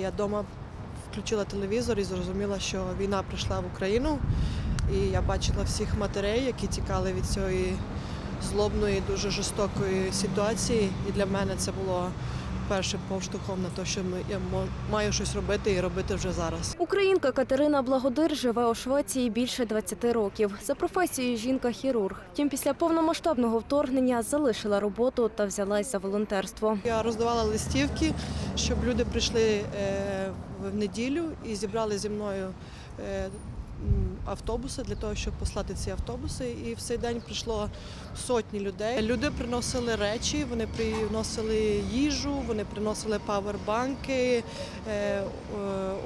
Я вдома включила телевізор і зрозуміла, що війна прийшла в Україну. І я бачила всіх матерей, які тікали від цієї злобної, дуже жорстокої ситуації. І для мене це було першим повштовхом на те, що ми- я маю щось робити і робити вже зараз. Українка Катерина Благодир живе у Швеції більше 20 років. За професією жінка хірург. Втім, після повномасштабного вторгнення залишила роботу та взялась за волонтерство. Я роздавала листівки, щоб люди прийшли е, в неділю і зібрали зі мною е, автобуси для того, щоб послати ці автобуси. І в цей день прийшло сотні людей. Люди приносили речі, вони приносили їжу, вони приносили павербанки, е,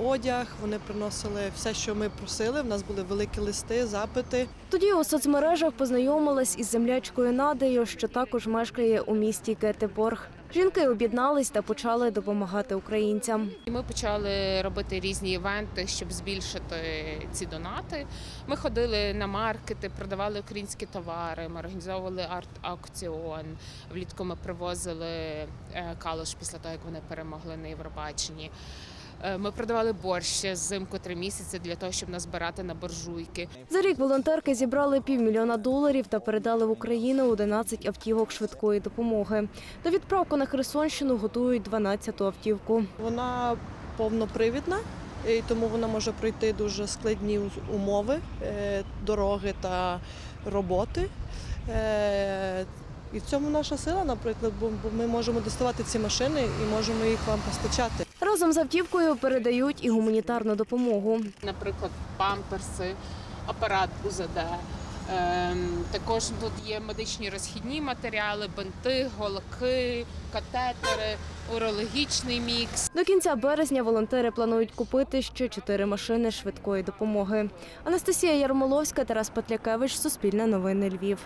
одяг, вони приносили все, що ми просили. В нас були великі листи, запити. Тоді у соцмережах познайомилась із землячкою Надею, що також мешкає у місті Гетеборг. Жінки об'єднались та почали допомагати українцям. Ми почали робити різні івенти, щоб збільшити ці донати. Ми ходили на маркети, продавали українські товари. Ми організовували арт-аукціон. Влітку ми привозили е, калош після того, як вони перемогли на Євробаченні. Е, Ми продавали борщ взимку три місяці для того, щоб назбирати на буржуйки. За рік волонтерки зібрали півмільйона доларів та передали в Україну 11 автівок швидкої допомоги. До відправки на Херсонщину готують 12-ту автівку. Вона повнопривідна, і тому вона може пройти дуже складні умови е, дороги та роботи. Е, І в цьому наша сила, наприклад, бо ми можемо доставати ці машини і можемо їх вам постачати. Разом з автівкою передають і гуманітарну допомогу. наприклад, памперси, апарат УЗД. Ем, також тут є медичні розхідні матеріали, бинти, голки, катетери, урологічний мікс. До кінця березня волонтери планують купити ще чотири машини швидкої допомоги. Анастасія Ярмоловська, Тарас Петлякевич, Суспільне новини Львів.